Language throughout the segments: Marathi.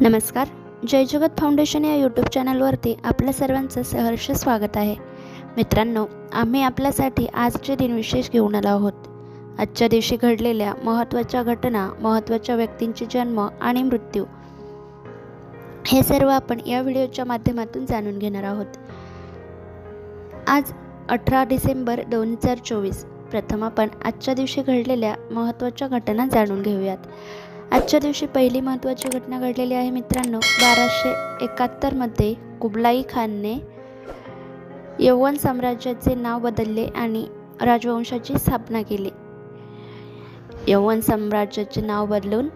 नमस्कार. जय जगत फाउंडेशन या यूट्यूब चॅनलवरती आपल्या सर्वांचं सहर्ष स्वागत आहे. मित्रांनो आम्ही आपल्यासाठी आजचे दिन विशेष घेऊन आलो आहोत. आजच्या दिवशी घडलेल्या महत्त्वाच्या घटना महत्त्वाच्या व्यक्तींचे जन्म आणि मृत्यू हे सर्व आपण या व्हिडिओच्या माध्यमातून जाणून घेणार आहोत. आज अठरा डिसेंबर दोन हजार चोवीस. प्रथम आपण आजच्या दिवशी घडलेल्या महत्त्वाच्या घटना जाणून घेऊयात. आजच्या दिवशी पहिली महत्त्वाची घटना घडलेली आहे मित्रांनो. बाराशे एकाहत्तरमध्ये कुबलाई खानने यौवन साम्राज्याचे नाव बदलले आणि राजवंशाची स्थापना केली. यवन साम्राज्याचे नाव बदलून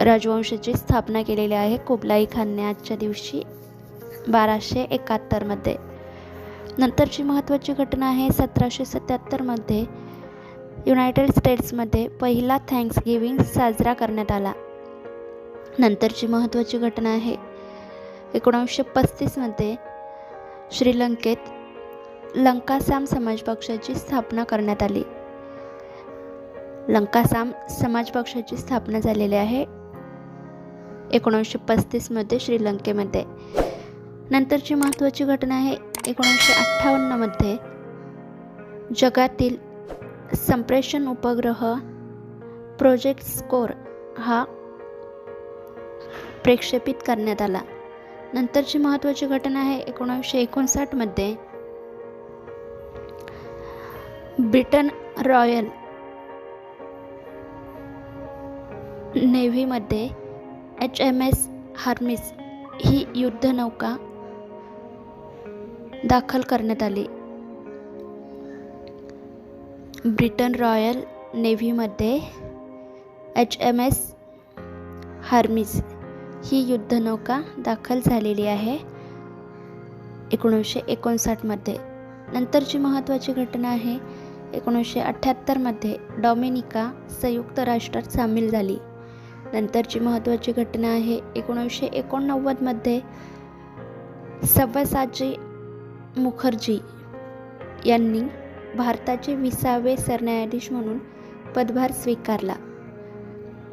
राजवंशाची स्थापना केलेली आहे कुबलाई खानने आजच्या दिवशी बाराशे एकाहत्तरमध्ये नंतरची महत्त्वाची घटना आहे सतराशे सत्याहत्तरमध्ये युनायटेड स्टेट्समध्ये पहिला थँक्सगिविंग साजरा करण्यात आला. नंतरची महत्त्वाची घटना आहे. एकोणावीसशे पस्तीसमध्ये श्रीलंकेत लंकासाम समाज पक्षाची स्थापना करण्यात आली. लंकासाम समाज पक्षाची स्थापना झालेली आहे एकोणीसशे पस्तीसमध्ये श्रीलंकेमध्ये. नंतरची महत्त्वाची घटना आहे एकोणीसशे अठ्ठावन्नमध्ये जगातील संप्रेषण उपग्रह प्रोजेक्ट स्कोर हा प्रक्षेपित करण्यात आला. नंतरची महत्त्वाची घटना आहे एकोणीसशे एकोणसाठमध्ये ब्रिटन रॉयल नेव्हीमध्ये एच एम एस हार्मिस ही युद्धनौका दाखल करण्यात आली. ब्रिटन रॉयल नेव्हीमध्ये एच एम एस हार्मिस ही युद्धनौका दाखल झालेली आहे एकोणीसशे एकोणसाठमध्ये. नंतरची महत्त्वाची घटना आहे एकोणीसशे अठ्ठ्याहत्तरमध्ये डॉमिनिका संयुक्त राष्ट्रात सामील झाली. नंतरची महत्त्वाची घटना आहे एकोणीसशे एकोणनव्वदमध्ये सव्यसाची मुखर्जी यांनी भारताचे विसावे सरन्यायाधीश म्हणून पदभार स्वीकारला.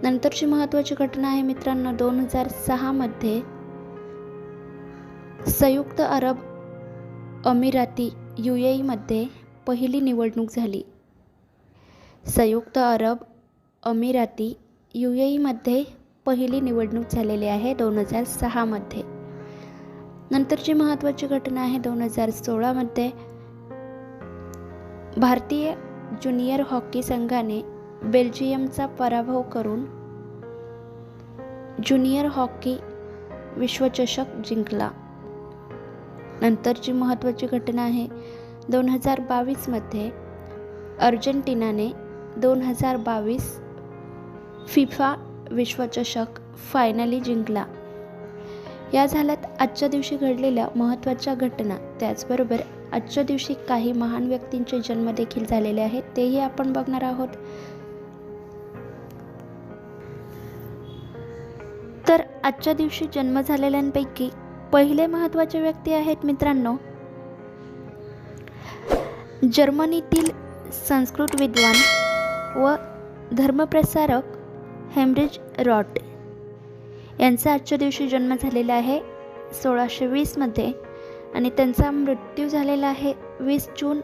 नंतरची महत्त्वाची घटना आहे मित्रांनो दोन हजार सहामध्ये संयुक्त अरब अमिराती यू एमध्ये पहिली निवडणूक झाली. संयुक्त अरब अमिराती यू एमध्ये पहिली निवडणूक झालेली आहे दोन हजार सहामध्ये नंतरची महत्त्वाची घटना आहे दोन हजार सोळामध्ये भारतीय ज्युनियर हॉकी संघाने बेल्जियमचा पराभव करून ज्युनियर हॉकी विश्वचषक जिंकला. नंतरची महत्त्वाची घटना आहे दोन हजार बावीसमध्ये अर्जेंटिनाने दोन हजार बावीस फिफा विश्वचषक फायनली जिंकला. या झाल्यात आजच्या दिवशी घडलेल्या महत्त्वाच्या घटना त्याचबरोबर आजच्या दिवशी काही महान व्यक्तींचे जन्म देखील झालेले आहेत. तेही आपण बघणार आहोत. तर आजच्या दिवशी जन्म झालेल्यांपैकी पहिले महत्त्वाचे व्यक्ती आहेत मित्रांनो जर्मनीतील संस्कृत विद्वान व धर्मप्रसारक हेमरिज रॉट यांचा आजच्या दिवशी जन्म झालेला आहे सोळाशे वीसमध्ये आणि त्यांचा मृत्यू झालेला आहे वीस जून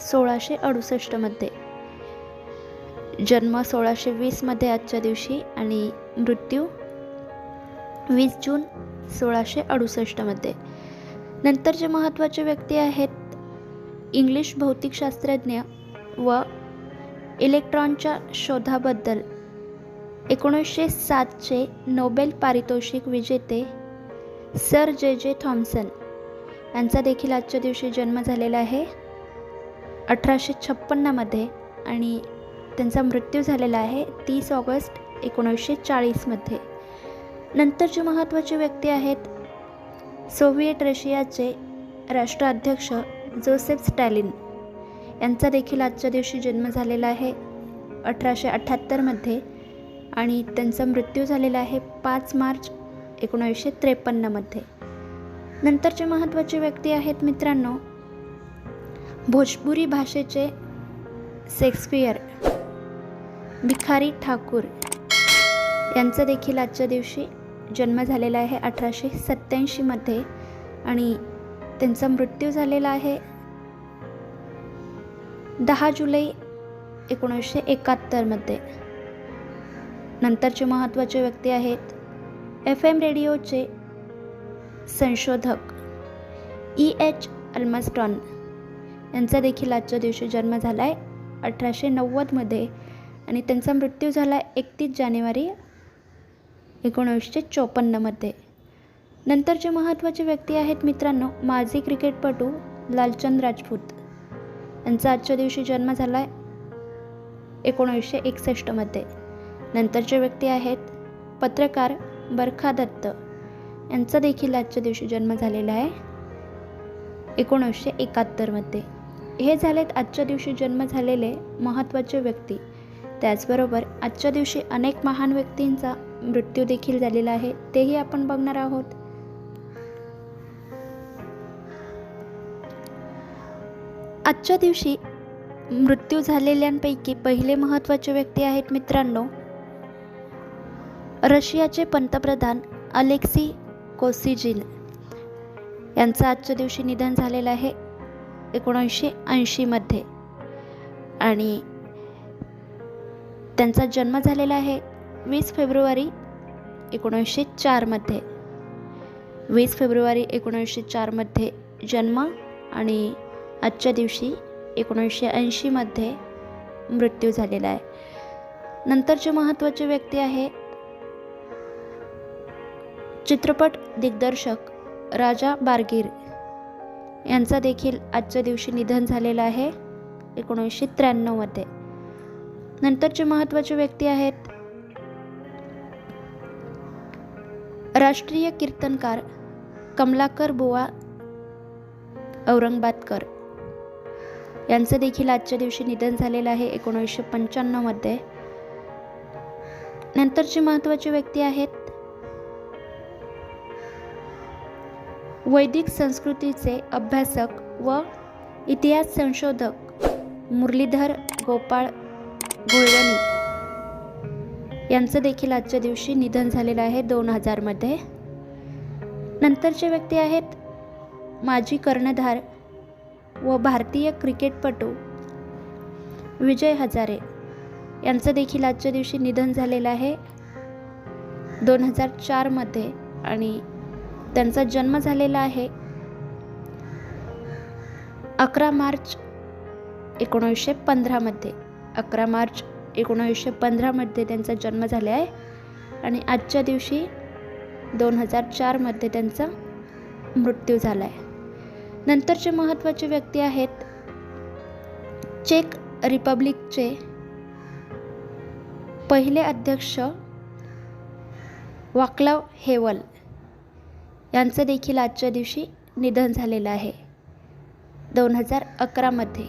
सोळाशे अडुसष्टमध्ये जन्म सोळाशे वीसमध्ये आजच्या दिवशी आणि मृत्यू वीस जून सोळाशे अडुसष्टमध्ये नंतर जे महत्त्वाचे व्यक्ती आहेत इंग्लिश भौतिकशास्त्रज्ञ व इलेक्ट्रॉनच्या शोधाबद्दल एकोणीसशे सातचे नोबेल पारितोषिक विजेते सर जे जे थॉम्सन यांचा देखील आजच्या दिवशी जन्म झालेला आहे. अठराशे छप्पन्नमध्ये आणि त्यांचा मृत्यू झालेला आहे तीस ऑगस्ट एकोणीसशे चाळीसमध्ये. नंतरचे महत्त्वाचे व्यक्ती आहेत सोव्हिएट रशियाचे राष्ट्राध्यक्ष जोसेफ स्टॅलिन. यांचा देखील आजच्या दिवशी जन्म झालेला आहे अठराशे अठ्ठ्याहत्तरमध्ये आणि त्यांचा मृत्यू झालेला आहे पाच मार्च एकोणीसशे त्रेपन्नमध्ये. नंतरचे महत्त्वाचे व्यक्ती आहेत मित्रांनो. भोजपुरी भाषेचे शेक्सपियर भिखारी ठाकूर यांचा देखील आजच्या दिवशी जन्म झालेला आहे अठराशे सत्त्याऐंशीमध्ये आणि त्यांचा मृत्यू झालेला आहे दहा जुलै एकोणीसशे एकाहत्तरमध्ये नंतरचे महत्त्वाचे व्यक्ती आहेत एफ एम रेडिओचे संशोधक ई एच अल्मस्टॉन यांचा देखील आजच्या दिवशी जन्म झाला आहे अठराशे नव्वदमध्ये आणि त्यांचा मृत्यू झाला आहे एकतीस जानेवारी एकोणीसशे चोपन्नमध्ये नंतरचे महत्त्वाचे व्यक्ती आहेत मित्रांनो माजी क्रिकेटपटू लालचंद राजपूत यांचा आजच्या दिवशी जन्म झाला आहे एकोणीसशे एकसष्टमध्ये नंतरचे व्यक्ती आहेत पत्रकार बरखा दत्त यांचा देखील आजच्या दिवशी जन्म झालेला आहे. एकोणीसशे एकाहत्तरमध्ये हे झालेत आजच्या दिवशी जन्म झालेले महत्त्वाचे व्यक्ती. त्याचबरोबर आजच्या दिवशी अनेक महान व्यक्तींचा मृत्यू देखील झालेला आहे तेही आपण बघणार आहोत. आजच्या दिवशी मृत्यू झालेल्यांपैकी पहिले महत्त्वाचे व्यक्ती आहेत मित्रांनो रशियाचे पंतप्रधान अलेक्सी कोसिजिन यांचं आजच्या दिवशी निधन झालेलं आहे एकोणीसशे ऐंशीमध्ये आणि त्यांचा जन्म झालेला आहे वीस फेब्रुवारी एकोणीसशे चारमध्ये वीस फेब्रुवारी एकोणीसशे चारमध्ये जन्म आणि आजच्या दिवशी एकोणीसशे ऐंशीमध्ये मृत्यू झालेला आहे. नंतरचे महत्त्वाचे व्यक्ती आहे चित्रपट दिग्दर्शक राजा बारगीर यांचा देखील आजच्या दिवशी निधन झालेलं आहे एकोणीसशे त्र्याण्णवमध्ये नंतरचे महत्त्वाचे व्यक्ती आहेत राष्ट्रीय कीर्तनकार कमलाकर बुवा औरंगाबादकर यांचं देखील आजच्या दिवशी निधन झालेलं आहे एकोणीसशे पंच्याण्णवमध्ये नंतरचे महत्त्वाचे व्यक्ती आहेत वैदिक संस्कृतीचे अभ्यासक व इतिहास संशोधक मुरलीधर गोपाळ घोळवणी. यांचं देखील आजच्या दिवशी निधन झालेलं आहे दोन हजारमध्ये नंतरचे व्यक्ती आहेत माजी कर्णधार व भारतीय क्रिकेटपटू विजय हजारे. यांचं देखील आजच्या दिवशी निधन झालेलं आहे दोन हजार चारमध्ये आणि त्यांचा जन्म झालेला आहे. अकरा मार्च एकोणीसशे पंधरामध्ये अकरा मार्च एकोणीसशे पंधरामध्ये त्यांचा जन्म झाला आहे. आणि आजच्या दिवशी दोन हजार चारमध्ये त्यांचा मृत्यू झाला आहे नंतरचे महत्त्वाचे व्यक्ती आहेत चेक रिपब्लिकचे पहिले अध्यक्ष वाकलाव हेवल. यांचं देखील आजच्या दिवशी निधन झालेलं आहे. दोन हजार अकरामध्ये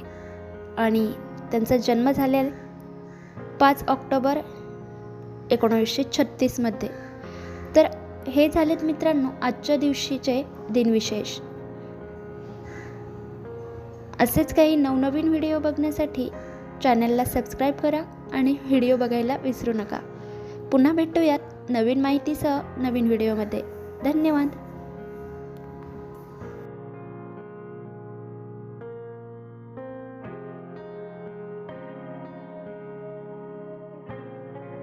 आणि त्यांचा जन्म झालेला पाच ऑक्टोबर एकोणीसशे छत्तीसमध्ये तर हे झालेत मित्रांनो आजच्या दिवशीचे दिनविशेष. असेच काही नवनवीन व्हिडिओ बघण्यासाठी चॅनलला सबस्क्राईब करा आणि व्हिडिओ बघायला विसरू नका. पुन्हा भेटूयात नवीन माहितीसह नवीन व्हिडिओमध्ये. धन्यवाद.